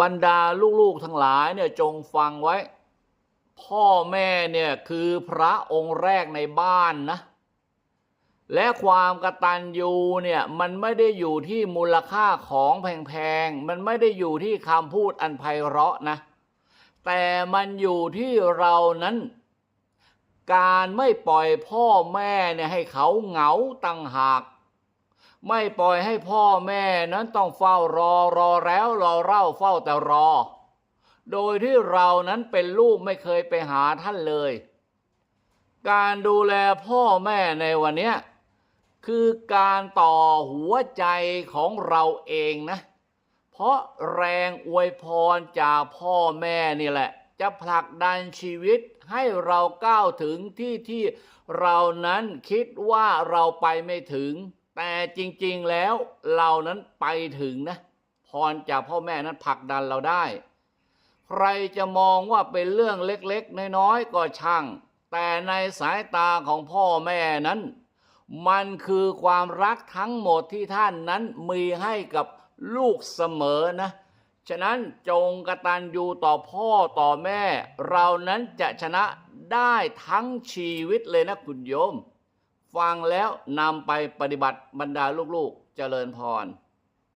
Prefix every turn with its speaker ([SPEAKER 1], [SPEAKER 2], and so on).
[SPEAKER 1] บรรดาลูกๆทั้งหลายเนี่ยจงฟังไว้ พ่อแม่เนี่ยคือพระองค์แรกในบ้านนะและความกระตัญญูเนี่ยมันไม่ได้อยู่ที่มูลค่าของแพงๆ มันไม่ได้อยู่ที่คำพูดอันไพเราะนะ แต่มันอยู่ที่เรานั้น การไม่ปล่อยพ่อแม่เนี่ยให้เขาเหงาตั้งหาก ไม่ปล่อยให้พ่อแม่นั้นต้องเฝ้ารอรอแล้วรอเล่าเฝ้าแต่รอ โดยที่เรานั้นเป็นลูกไม่เคยไปหาท่านเลย การดูแลพ่อแม่ในวันนี้คือการต่อหัวใจของเราเองนะ เพราะแรงอวยพรจากพ่อแม่นี่แหละ จะผลักดันชีวิตให้เราก้าวถึงที่ที่เรานั้นคิดว่าเราไปไม่ถึง แต่จริงๆแล้วเรานั้นไปถึงนะ พรจากพ่อแม่นั้นผลักดันเราได้ ใครจะมองว่าเป็นเรื่องเล็กๆ น้อยๆ ก็ช่าง แต่ในสายตาของพ่อแม่นั้น มันคือความรักทั้งหมดที่ท่านนั้นมีให้กับลูกเสมอนะ ฉะนั้นจงกระตัญญูต่อพ่อต่อแม่ เรานั้นจะชนะได้ทั้งชีวิตเลยนะคุณโยม ฟังแล้วนำไปปฏิบัติบรรดาลูกๆเจริญพร